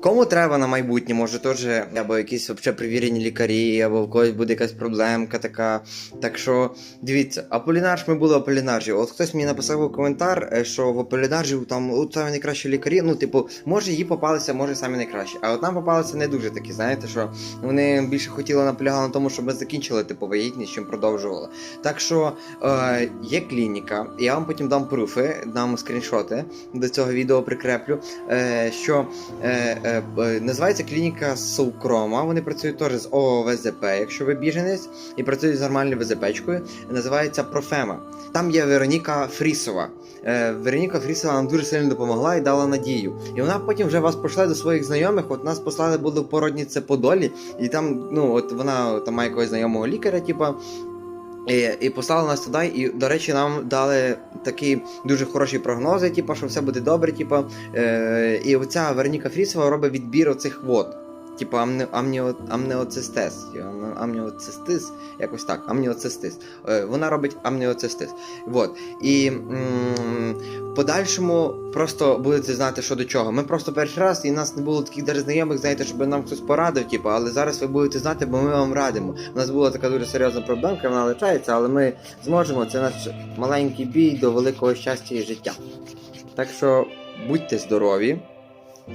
Кому треба на майбутнє, може теж або якісь взагалі перевірені лікарі, або в когось буде якась проблемка така. Так що дивіться, Аполінарж ми були в Аполінаржі. От хтось мені написав у коментар, е, що в Аполінаржі там от самі найкращі лікарі. Ну, типу, може їй попалися, може самі найкращі. А от нам попалися не дуже такі, знаєте, що вони більше хотіли наполягали на тому, щоб ми закінчили типу вагітність, чим продовжували. Так що е, є клініка, я вам потім дам пруфи, дам скріншоти до цього відео прикреплю. Е, що е, е, називається клініка Сукрома. Вони працюють теж з ОВЗП, якщо ви біженець, і працюють з нормальною ВЗПчкою. Називається Профема. Там є Вероніка Фрісова. Е, Вероніка Фрісова нам дуже сильно допомогла і дала надію. І вона потім вже вас пошле до своїх знайомих. От нас послали були в породніце Подолі, і там, ну, от вона там має якогось знайомого лікаря, типа. І, і послали нас туди, і, до речі, нам дали такі дуже хороші прогнози, типу, що все буде добре. Типу, е, і оця Вероніка Фрісова робить відбір оцих вод. Типу амніо, амніоцистез, ам- амніоцистис, якось так, амніоцистис. Е, вона робить амніоцистис. Вот. І в подальшому просто будете знати, що до чого. Ми просто перший раз, і в нас не було таких даже знайомих, знаєте, щоб нам хтось порадив, типу, але зараз ви будете знати, бо ми вам радимо. У нас була така дуже серйозна проблемка, вона лишається, але ми зможемо. Це наш маленький бій до великого щастя і життя. Так що будьте здорові,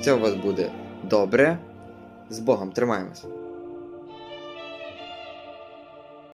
це у вас буде добре. З Богом, тримаємось.